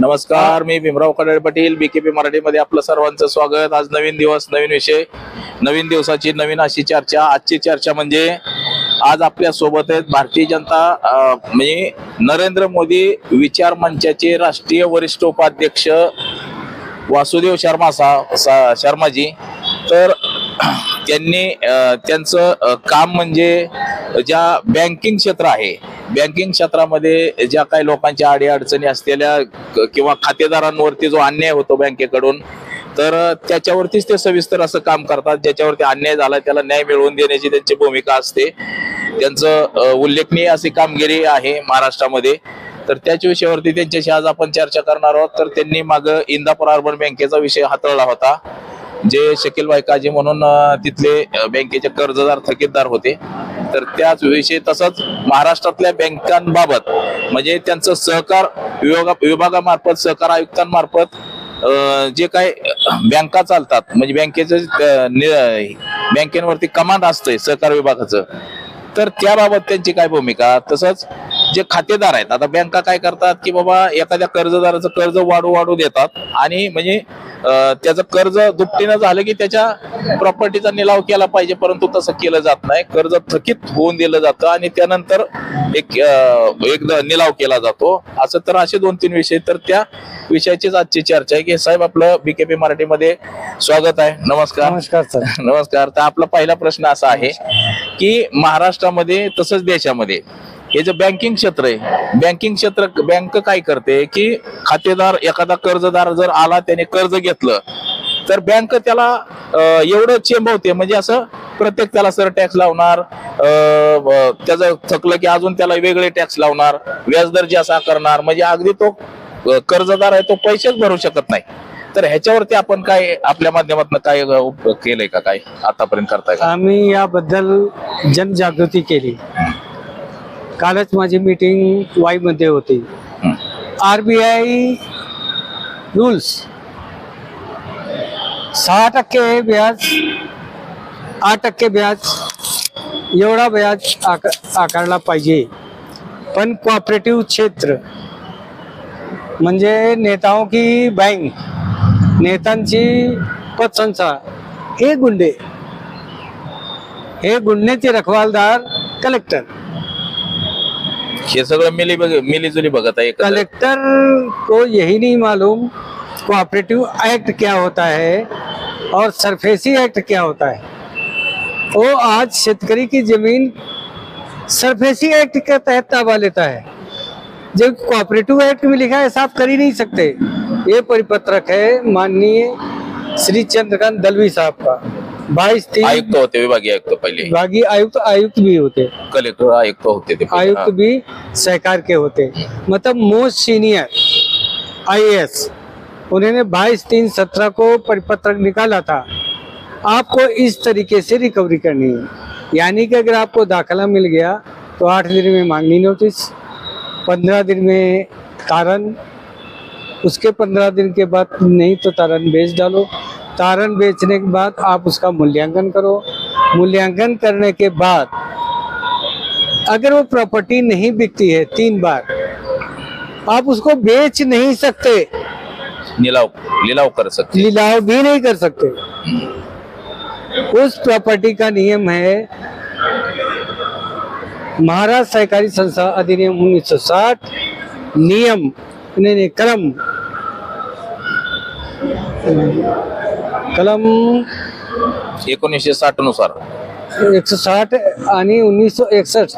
नमस्कार मी भीमराव खडे पाटील बीकेपी मराठीमध्ये आपलं सर्वांचं स्वागत. आज नवीन दिवस नवीन विषय नवीन दिवसाची नवीन अशी चर्चा. आजची चर्चा म्हणजे आज आपल्यासोबत आहेत भारतीय जनता म्हणजे नरेंद्र मोदी विचार मंचाचे राष्ट्रीय वरिष्ठ उपाध्यक्ष वासुदेव शर्मा सा, सा शर्माजी. तर त्यांनी त्यांचं काम म्हणजे ज्या बँकिंग क्षेत्र आहे बँकिंग क्षेत्रामध्ये ज्या काही लोकांच्या अडीअडचणी असलेल्या किंवा खातेदारांवरती जो अन्याय होतो बँकेकडून तर त्याच्यावरतीच ते सविस्तर असं काम करतात. ज्याच्यावरती अन्याय झाला त्याला न्याय मिळवून देण्याची त्यांची भूमिका असते. त्यांचं उल्लेखनीय अशी कामगिरी आहे महाराष्ट्रामध्ये. तर त्याच विषयावरती त्यांच्याशी आज आपण चर्चा करणार आहोत. तर त्यांनी माग इंदापूर अर्बन बँकेचा विषय हाताळला होता जे शकील बायकाजी म्हणून तिथले बँकेचे कर्जदार थकीतदार होते. तर त्याच विषयी तसंच महाराष्ट्रातल्या बँकांबाबत म्हणजे त्यांचं सहकार विभागा विभागामार्फत सहकार आयुक्तांमार्फत जे काही बँका चालतात म्हणजे बँकेचं नि- बँकेवरती कमांड असतंय सहकार विभागाचं तर त्याबाबत त्यांची काय भूमिका? तसंच जे खातेदार आहेत आता बँका काय करतात की बाबा एखाद्या कर्जदाराचं कर्ज वाढू वाढू देतात आणि म्हणजे त्याचं कर्ज दुपटीनं झालं की त्याच्या प्रॉपर्टीचा निलाव केला पाहिजे परंतु तसं केलं जात नाही. कर्ज थकीत होऊन दिलं जातं आणि त्यानंतर एक अं, एक द- निलाव केला जातो. असं तर असे दोन तीन विषय. तर त्या विषयाचीच आजची चर्चा आहे की साहेब आपलं बीकेपी मराठीमध्ये स्वागत आहे. नमस्कार. नमस्कार सर. नमस्कार. तर आपला पहिला प्रश्न असा आहे की महाराष्ट्रामध्ये तसंच देशामध्ये हे जे बँकिंग क्षेत्र आहे बँकिंग क्षेत्र बँक काय करते की खातेदार एखादा कर्जदार जर आला त्याने कर्ज घेतलं तर बँक त्याला एवढं चेंबवते. म्हणजे असं प्रत्येक त्याला सर टॅक्स लावणार त्याचं थकलं की अजून त्याला वेगळे टॅक्स लावणार व्याजदर जास्त करणार. म्हणजे अगदी तो कर्जदार आहे तो पैसेच भरू शकत नाही. तर ह्याच्यावरती आपण काय आपल्या माध्यमातून काय केलंय का काय आतापर्यंत करताय का? आम्ही याबद्दल जनजागृती केली. कालच माझी मीटिंग वाई मध्ये होती. आर बी आय रूल्स सहा टक्के व्याज आठ टक्के व्याज एवढा व्याज आक आकारला पाहिजे. पण कोऑपरेटिव्ह क्षेत्र म्हणजे नेताओं की बँक नेत्यांची पतसंस्था हे गुंडे हे गुंडण्याचे रखवालदार कलेक्टर हे सगळं मिली बघ, मिलीजुली बघत आहे कलेक्टर को यही नहीं मालूम कोऑपरेटिव एक्ट क्या होता है और सरफेसी एक्ट क्या होता है। वो आज शेतकरी की ज़मीन सरफेसी एक्ट के तहत ताबा लेता है। जब कोऑपरेटिव एक्ट में लिखा है, साफ़ कर ही नहीं सकते। ये परिपत्रक है माननीय श्री चंद्रकांत दलवी साहब का। बाईस तीन। आयुक्त होते विभागीय आयुक्त पहिले. विभागीय आयुक्त आयुक्त भी होते. कलेक्टर आयुक्त होते ते पहिले. आयुक्त हा. भी सहकार के होते. मतलब मोस्ट सीनियर आईएएस उन्होंने 22 तीन सत्रह को परिपत्रक निकाला था। आपको इस तरीके से रिकवरी करनी है। यानी कि अगर आपको दाखला मिल गया तो आठ दिन में मांगनी नोटिस पंद्रह दिन में तारन उसके पंद्रह दिन के बाद नहीं तो तारन बेच डालो। तारन बेचने के बाद आप उसका मूल्यांकन करो। मूल्यांकन करने के बाद अगर वो प्रॉपर्टी नहीं बिकती है तीन बार आप उसको बेच नहीं सकते। निलाव लिलाव कर सकते। लिलाव भी नहीं कर सकते। उस प्रॉपर्टी का नियम है महाराष्ट्र सहकारी संस्था अधिनियम 1960 नियम नहीं नहीं कलम कलम एकोणीसशे साठ नुसार. एकशे साठ उन्नीस आणि उन्नीसशे एकसष्ट.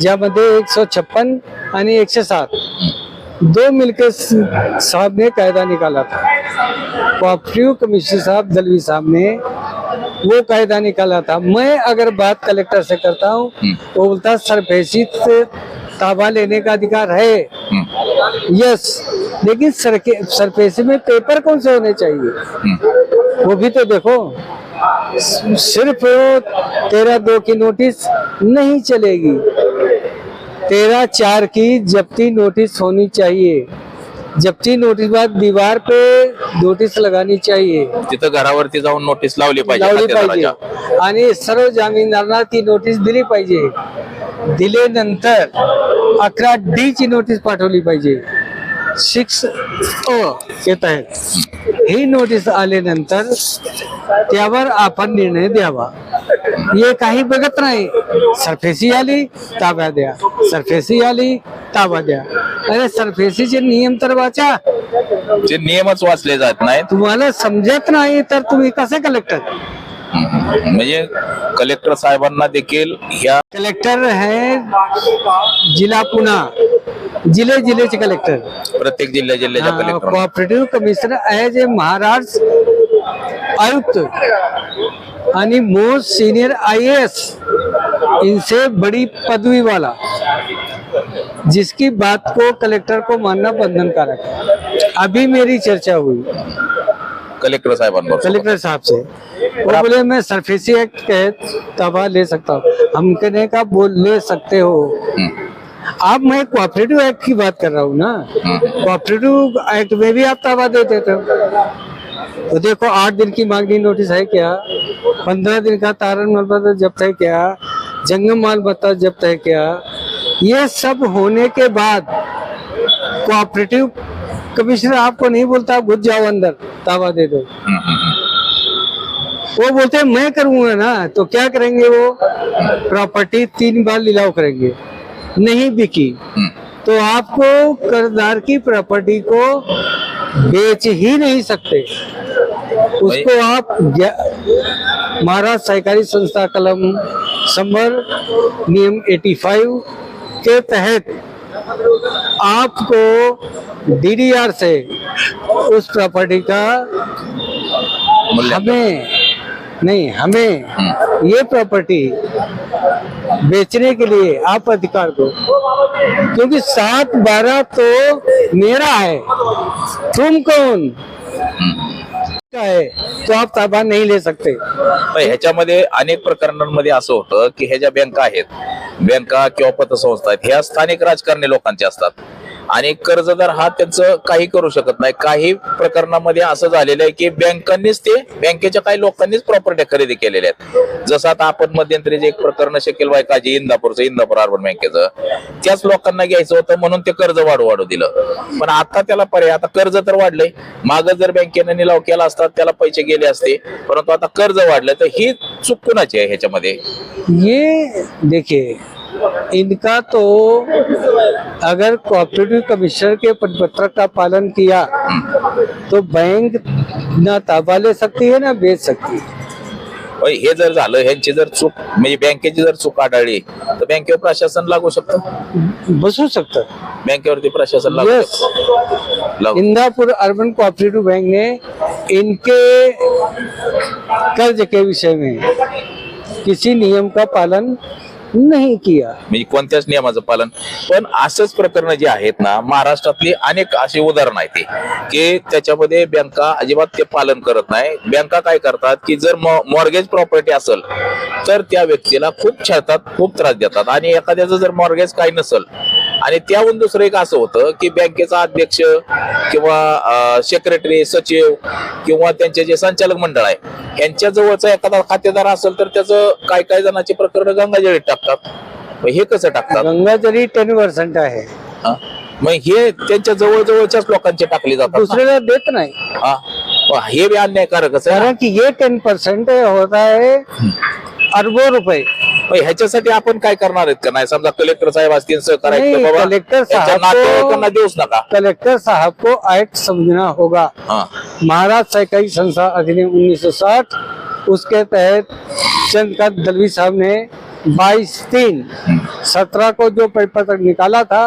ज्यामध्ये सौ छप्पन आणि एकशे सात. दो मिलकर साहब ने कायदा निकाला था. कोऑपरेटिव कमिश्नर साहब दलवी साहब ने वो कायदा निकाला था. मैं अगर बात कलेक्टर से करता हूँ. वो बोलता सरफेसी से ताबा लेने का अधिकार है। यस लेकिन सरके सरफेसी में पेपर कौन से होने चाहिए. वो भी तो देखो सिर्फ तेरह दो की नोटिस नहीं चलेगी। तेरह चार की जब्ती नोटिस होनी चाहिए। जब्ती नोटिस बाद दीवार पे नोटिस लगानी चाहिए। तिथं घरावरती जाऊन नोटीस लावली पाहिजे लावली पाहिजे. आणि सर्व जामीनदारांना ती नोटीस दिली पाहिजे. दिल्यानंतर अकरा डी ची नोटीस पाठवली पाहिजे. सिक्स अ के तहत ही नोटीस आल्यानंतर त्यावर आपण निर्णय द्यावा. हे काही बघत नाही. सरफेसी आली ताब्या द्या. सरफेसी आली ताबा द्या. अरे सरफेसीचे नियम तर वाचा. जे नियमच वाचले जात नाहीत. तुम्हाला समजत नाही तर तुम्ही कसे कलेक्टर म्हणजे कलेक्टर साहेबांना देखील या कलेक्टर है जिला पुणे. ज़िले ज़िले जिल्ह्याचे कलेक्टर? प्रत्येक जिल्ह्या जिल्ह्याच्या collector. Cooperative commissioner as a Maharashtra आयुक्त आणि मोस्ट सीनियर आईएएस इनसे बड़ी पदवी वाला जिसकी बात को कलेक्टर को मानना बंधनकारक है। अभी मेरी चर्चा हुई। कलेक्टर साहब कलेक्टर साहब से। वो बोले मैं सरफेसी एक्ट के तबा ले सकता हूँ। हम कहने का बोल ले सकते हो। हम्म, आप मैं कोऑपरेटिव एक्ट की बात कर रहा हूँ ना। कोऑपरेटिव एक्ट में भी आप ताबा देते थे। तो देखो आठ दिन की मांगनी नोटिस है क्या? पंद्रह दिन का तारण मालमत्ता जब्त है क्या जंगम माल भत्ता जब्त है क्या ये सब होने के बाद कोऑपरेटिव कमिश्नर आपको नहीं बोलता आप घुस जाओ अंदर ताबा दे दो। हम्म, हम्म, वो बोलते हैं मैं करूँगा ना तो क्या करेंगे वो? प्रॉपर्टी तीन बार लिलाव करेंगे। नहीं बिकी। हम्म, तो आपको कर्जदार की प्रॉपर्टी को बेच ही नहीं सकते। उसको आप महाराष्ट्र सहकारी संस्था कलम संबर नियम 85 के तहत आपको डीडीआर से उस प्रॉपर्टी का हमें नहीं हमें ये प्रॉपर्टी बेचने के लिए आप अधिकार दो। क्योंकि सात बारह तो मेरा है। तुम कौन? तो आप ताबा नहीं ले सकते। पण ह्याच्यामध्ये अनेक प्रकरणांमध्ये असं होतं की ह्या ज्या बँका आहेत बँका किंवा पतसंस्था आहेत ह्या स्थानिक राजकारणी लोकांचे असतात. आणि कर्जदार हा त्यांचं काही करू शकत नाही. काही प्रकरणामध्ये असं झालेलं आहे की बँकांनीच ते बँकेच्या काही लोकांनीच प्रॉपर्टी खरेदी केलेल्या आहेत. जसं आता आपण मध्यंतरी जे एक प्रकरण शकेल बाय काजी इंदापूरचं इंदापूर अर्बन बँकेचं त्याच लोकांना घ्यायचं होतं म्हणून ते कर्ज वाढू वाढू दिलं. पण आता त्याला पर्याय आता कर्ज तर वाढलंय. माग जर बँकेने निलाव केला असता त्याला पैसे गेले असते. परंतु आता कर्ज वाढलं तर ही चुकूनच कुणाची आहे ह्याच्यामध्ये? ये देखिए इनका तो अगर कोऑपरेटिव कमिश्नर के परिपत्र का पालन किया तो बैंक ना ताबा ले सकती है ना बेच सकती है। हे जर झालं ह्यांची जर चूक म्हणजे बँकेची जर चूक आढळली तर बँकेवर प्रशासन लागू शकतं? बसू सकता बँकेवरती प्रशासन लागू. इंदापुर अर्बन कोऑपरेटिव बैंक ने इनके कर्ज के विषय में किसी नियम का पालन नहीं किया. म्हणजे कोणत्याच नियमाचं पालन. पण असंच प्रकरण जे आहेत ना महाराष्ट्रातली अनेक अशी उदाहरणं आहेत की त्याच्यामध्ये बँका अजिबात ते पालन करत नाही. बँका काय करतात की जर मॉर्गेज प्रॉपर्टी असेल तर त्या व्यक्तीला खूप छळतात खूप त्रास देतात. आणि एखाद्याचं जर मॉर्गेज काही नसेल आणि त्याहून दुसरं एक असं होतं की बँकेचा अध्यक्ष किंवा सेक्रेटरी सचिव किंवा त्यांचे जे संचालक मंडळ आहे यांच्या जवळचा एखादा खातेदार असेल तर त्याचं काय काय जणांची प्रकरण गंगाजळीत टाकतात. मग हे कसं टाकतात? गंगाजरी टेन पर्सेंट आहे. हा? मग हे त्यांच्या जवळ जवळच्याच लोकांचे टाकले जातात ना. दुसऱ्याला देत नाही. हा? मग हे बी अन्यायकारकच आहे. कारण की ये टेन परसेंट होता है अरबों रुपए मग ह्याच्यासाठी आपण काय करणार आहेत का? नाही समजा कलेक्टर साहेब असतील सहकार आहेत नाही, बाबा कलेक्टर साहेब नातेवाईकांना देऊच नका. कलेक्टर साहब को एक्ट समझना होगा। हा. महाराष्ट्र सहकारी संस्था अधिनियम 1960 उसके तहत चंद्रकांत दलवी साहब ने 22 तीन सत्रह को जो परिपत्र निकाला था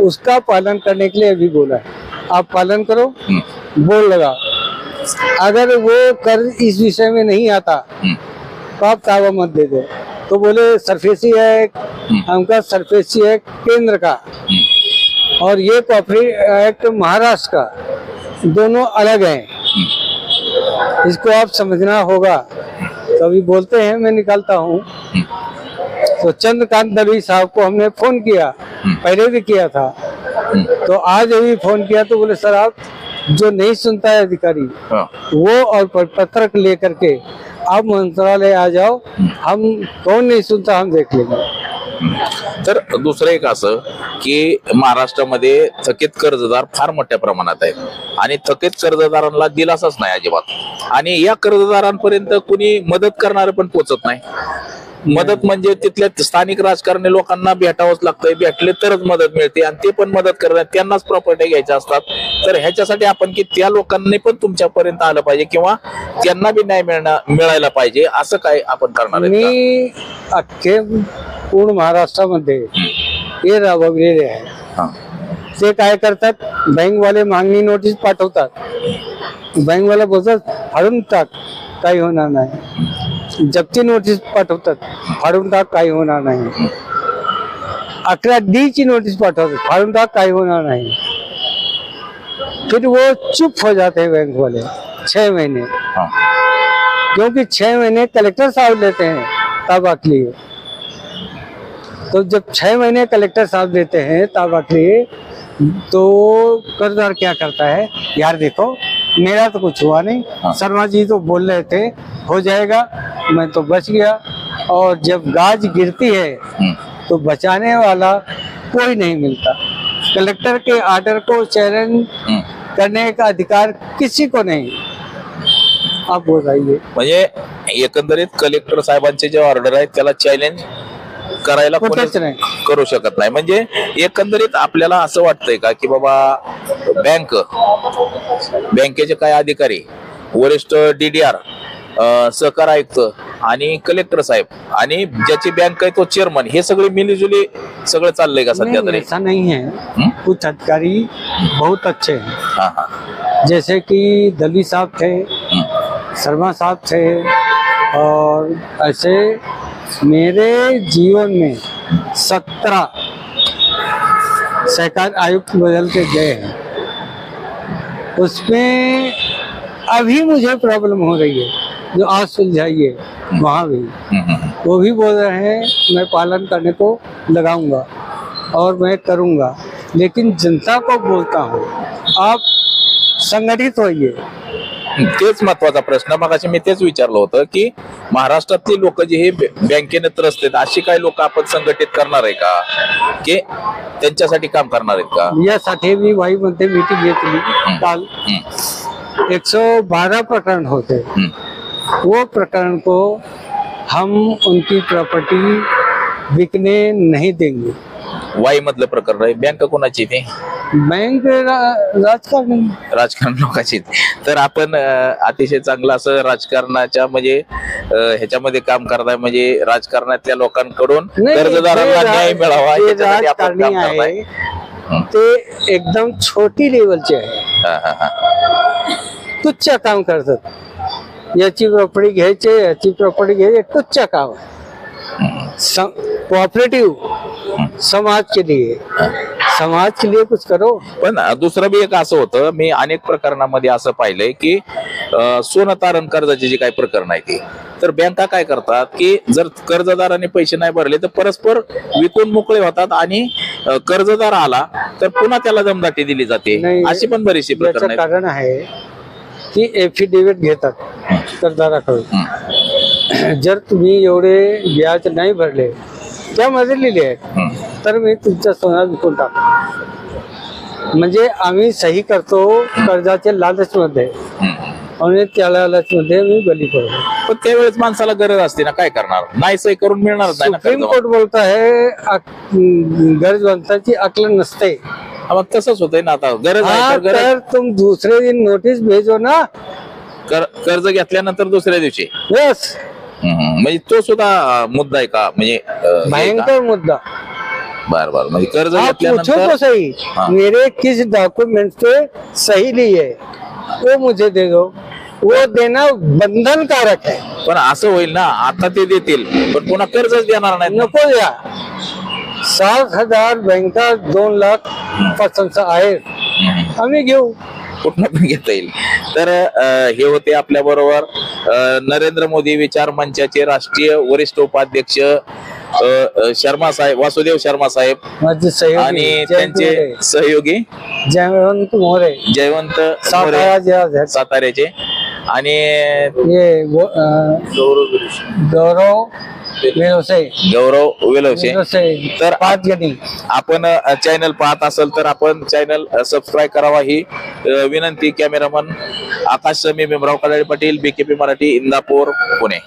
उसका पालन करने के लिए अभी बोला है। आप पालन करो हम्म, बोल लगा। अगर वो कर्ज इस विषय में नहीं आता हम्म, तो आप दावा मत दे दो। तो बोले सरफेसी एक्ट हमका सरफेसी एक्ट केंद्र का। हम्म, और ये कॉपरेटिव एक्ट महाराष्ट्र का। दोनों अलग हैं। इसको आप समझना होगा। कभी बोलते हैं मैं निकालता हूँ। तो चंद्रकांत दलवी साहब को हमने फ़ोन किया। पहले भी किया था। तो आज अभी फ़ोन किया तो बोले सर आप जो नहीं सुनता है अधिकारी वो और पत्रक लेकर के आप मंत्रालय आ जाओ हम कौन नहीं सुनता हम देख लेंगे। तर दुसरं एक असं की महाराष्ट्रामध्ये थकीत कर्जदार फार मोठ्या प्रमाणात आहेत. आणि थकीत कर्जदारांना दिलासाच नाही अजिबात. आणि या कर्जदारांपर्यंत कुणी मदत करणार पण पोचत नाही. मदत म्हणजे तिथल्या स्थानिक राजकारणी लोकांना भेटावंच लागतंय. भेटले तरच मदत मिळते आणि ते पण मदत करतात. त्यांनाच प्रॉपर्टी घ्यायच्या असतात. तर ह्याच्यासाठी आपण की त्या लोकांनी पण तुमच्यापर्यंत आलं पाहिजे किंवा त्यांना बी न्याय मिळणार मिळायला पाहिजे. असं काय आपण करणार मी अख्खे पूर्ण महाराष्ट्रामध्ये हे राबवलेले आहे. हा. ते काय करतात? बँकवाले मागणी नोटीस पाठवतात. बँकवाला बोलतात फाडून टाक काही होणार नाही. जप्ती नोटीस पाठवतात फाडून टाक काही होणार नाही. अकरा डी ची नोटीस पाठवतात फाडून टाक काही होणार नहीं. फिर वो चुप हो जाते हैं बैंक वाले छह महीने। हा. क्योंकि छह महीने कलेक्टर साहब लेते हैं ताबा लिए तो जब छह महीने कलेक्टर साहब देते हैं ताबा के तो कर्जदार क्या करता है यार देखो मेरा तो कुछ हुआ हाँ। नहीं शर्मा जी तो बोल रहे थे हो जाएगा मैं तो बच गया और जब गाज गिरती है हम्म. तो बचाने वाला कोई नहीं मिलता कलेक्टर के आर्डर को चैलेंज हम्म. करने का अधिकार किसी को नहीं आप बताइए म्हणजे एकंदरीत कलेक्टर साहेबांचे जे ऑर्डर आहेत त्याला चॅलेंज करायला कुठेच कोणीच नाही. करू शकत नाही. म्हणजे एकंदरीत आपल्याला असं वाटतंय का की बाबा बँक बँकेचे काय अधिकारी वरिष्ठ डीडीआर सहकार आयुक्त आणि कलेक्टर साहेब आणि ज्याची बँक आहे तो चेअरमन हे सगळे मिलीजुली सगळं चाललंय का सध्या नहीं, तरी? ऐसा नहीं है? हम्म? कुछ अधिकारी बहुत अच्छे हैं। हा हा. जैसे कि दलवी साहब थे हम्म. शर्मा साहब थे और ऐसे मेरे जीवन में सत्रह सहकार आयुक्त बदल के गए हैं उसमें अभी मुझे प्रॉब्लम हो रही है, जो आज सुलझाइए, वहाँ भी. वो भी बोल रहे हैं, मैं पालन करने को लगाऊँगा और मैं करूँगा, लेकिन जनता को बोलता हूँ, आप संगठित होइए तेच महत्त्वाचा प्रश्न. मगाशी मी तेच विचारलं होतं की महाराष्ट्रातली लोक जे हे बँकेने त्रस्त आहेत अशी काही लोक आपण संघटित करणार आहे का? की त्यांच्यासाठी काम करणार आहेत का? यासाठी मी वाईमध्ये मीटिंग घेतली. काल हम्म, एक सौ बारह प्रकरण होते. वो प्रकरण को हम उनकी प्रॉपर्टी बिकने नहीं देंगे. वाई मधलं प्रकरण आहे. बँक कोणाची ते? बैंक राजकारणी. राजकारण लोकांची तर आपण अं, अतिशय चांगलं असं राजकारणाच्या म्हणजे अं, ह्याच्यामध्ये काम करताय म्हणजे राजकारणातल्या लोकांकडून नाही, कर्जदारांना जे रा- न्याय मिळावा जे याच्यासाठी आपण राजकारणी काम करताय. आहे. हं. ते एकदम छोटी लेवलचे आहे. हा, हा, हा. तुच्छ काम करतात. याची प्रॉपर्टी घ्यायची याची प्रॉपर्टी घ्यायची तुच्छ काम. कोऑपरेटिव्ह समाज के लिए. समाज के लिए कुछ करो। पण दुसरं बी एक असं होतं मी अनेक प्रकरणामध्ये असं पाहिलंय की अं, सोनं तारण कर्जाचे जे काही प्रकरण आहे ते तर बँका काय करतात की जर कर्जदाराने पैसे नाही भरले तर परस्पर विकून मोकळे होतात आणि अं, कर्जदार आला तर पुन्हा त्याला दमदाटी दिली जाते. नाही, अशी पण बरीचशी प्रकरण याचं आहेत. कारण आहे की एफिडेविट घेतात कर्जदाराकडून. जर तुम्ही एवढे व्याज नाही भरले त्यामध्ये लिहिले आहेत तर मी तुमचं सोनं विकून टाकतो. म्हणजे आम्ही सही करतो कर्जाच्या लालचमध्ये. हं. आणि त्या लालचमध्ये मी बली पडतो पण त्यावेळेस माणसाला गरज असते ना काय करणार? नाही सही करून ना सुप्रीम. कोर्ट बोलत आहे गरजवंताची अकल नसते. मग तसंच होतंय ना आता. गरज आहे तर तुम दूसरे दिन नोटिस भेजो ना. कर- कर्ज घेतल्यानंतर दुसऱ्या दिवशी? यस. म्हणजे तो सुद्धा मुद्दा आहे का? म्हणजे अं? भयंकर मुद्दा. बर बर. म्हणजे कर्ज आप पूछो घेतल्यानंतर तो सही. हाँ। मेरे किस डॉक्यूमेंट पे सही ली है? वो मुझे दे दो. वो देना बंधनकारक है. पण असं होईल ना आता ते देतील पण पुन्हा कर्जच देणार नाही नको द्या. सात हजार बँका दोन लाख पसंतचा आहेत. आम्ही घेऊ. कुठनं पण घेता येईल. तर हे होते आपल्या बरोबर नरेंद्र मोदी विचार मंचाचे राष्ट्रीय वरिष्ठ उपाध्यक्ष शर्मा साहेब वासुदेव शर्मा साहेब आणि त्यांचे. सहयोगी जयवंत मोरे. जयवंत साताऱ्याचे. आणि अं, गौरव व्यवसाय गौरव वेलवशे तर पाच गणी आपण चॅनल पाहत असेल तर आपण चॅनल सबस्क्राईब करावा ही अ, विनंती. Cameraman Akash Sami Bhimrao Kadale Patil BKP Marathi Indapur Pune.